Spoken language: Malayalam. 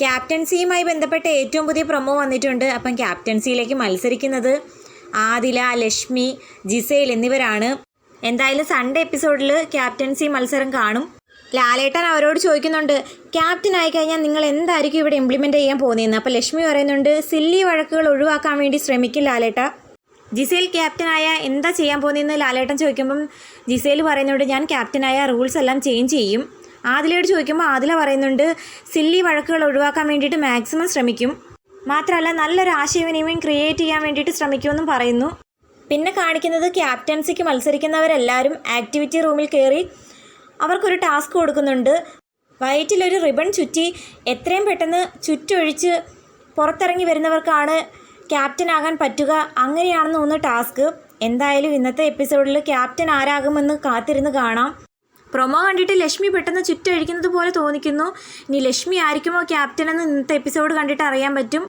ക്യാപ്റ്റൻസിയുമായി ബന്ധപ്പെട്ട ഏറ്റവും പുതിയ പ്രൊമോ വന്നിട്ടുണ്ട്. അപ്പം ക്യാപ്റ്റൻസിയിലേക്ക് മത്സരിക്കുന്നത് ആദില ലക്ഷ്മി ജിസേൽ എന്നിവരാണ്. എന്തായാലും സൺഡേ എപ്പിസോഡിൽ ക്യാപ്റ്റൻസി മത്സരം കാണും. ലാലേട്ടൻ അവരോട് ചോദിക്കുന്നുണ്ട് ക്യാപ്റ്റൻ ആയി കഴിഞ്ഞാൽ നിങ്ങൾ എന്തായിരിക്കും ഇവിടെ ഇംപ്ലിമെന്റ് ചെയ്യാൻ പോകുന്നതെന്ന്? അപ്പോൾ ലക്ഷ്മി പറയുന്നുണ്ട് സില്ലി വഴക്കുകൾ ഒഴിവാക്കാൻ വേണ്ടി ശ്രമിക്കും ലാലേട്ട. ജിസേൽ ക്യാപ്റ്റനായ എന്താ ചെയ്യാൻ പോകുന്നതെന്ന് ലാലേട്ടൻ ചോദിക്കുമ്പം ജിസേൽ പറയുന്നുണ്ട് ഞാൻ ക്യാപ്റ്റനായ റൂൾസ് എല്ലാം ചേഞ്ച് ചെയ്യും. ആദിലയോട് ചോദിക്കുമ്പോൾ ആദില പറയുന്നുണ്ട് സില്ലി വഴക്കുകൾ ഒഴിവാക്കാൻ വേണ്ടിയിട്ട് മാക്സിമം ശ്രമിക്കും. മാത്രമല്ല നല്ലൊരു ആശയവിനിമയം ക്രിയേറ്റ് ചെയ്യാൻ വേണ്ടിയിട്ട് ശ്രമിക്കുമെന്നും പറയുന്നു. പിന്നെ കാണിക്കുന്നത് ക്യാപ്റ്റൻസിക്ക് മത്സരിക്കുന്നവരെല്ലാവരും ആക്ടിവിറ്റി റൂമിൽ കയറി അവർക്കൊരു ടാസ്ക് കൊടുക്കുന്നുണ്ട്. വയറ്റിലൊരു റിബൺ ചുറ്റി എത്രയും പെട്ടെന്ന് ചുറ്റൊഴിച്ച് പുറത്തിറങ്ങി വരുന്നവർക്കാണ് ക്യാപ്റ്റൻ ആകാൻ പറ്റുക. അങ്ങനെയാണെന്ന് തോന്നുന്നു ടാസ്ക് എന്തായാലും ഇന്നത്തെ എപ്പിസോഡിൽ ക്യാപ്റ്റൻ ആരാകുമെന്ന് കാത്തിരുന്ന് കാണാം. പ്രൊമോ കണ്ടിട്ട് ലക്ഷ്മി പെട്ടെന്ന് ചുറ്റഴിക്കുന്നത് പോലെ തോന്നിക്കുന്നു. ഇനി ലക്ഷ്മി ആയിരിക്കുമോ ക്യാപ്റ്റൻ എന്ന് ഇന്നത്തെ എപ്പിസോഡ് കണ്ടിട്ട് അറിയാൻ പറ്റും.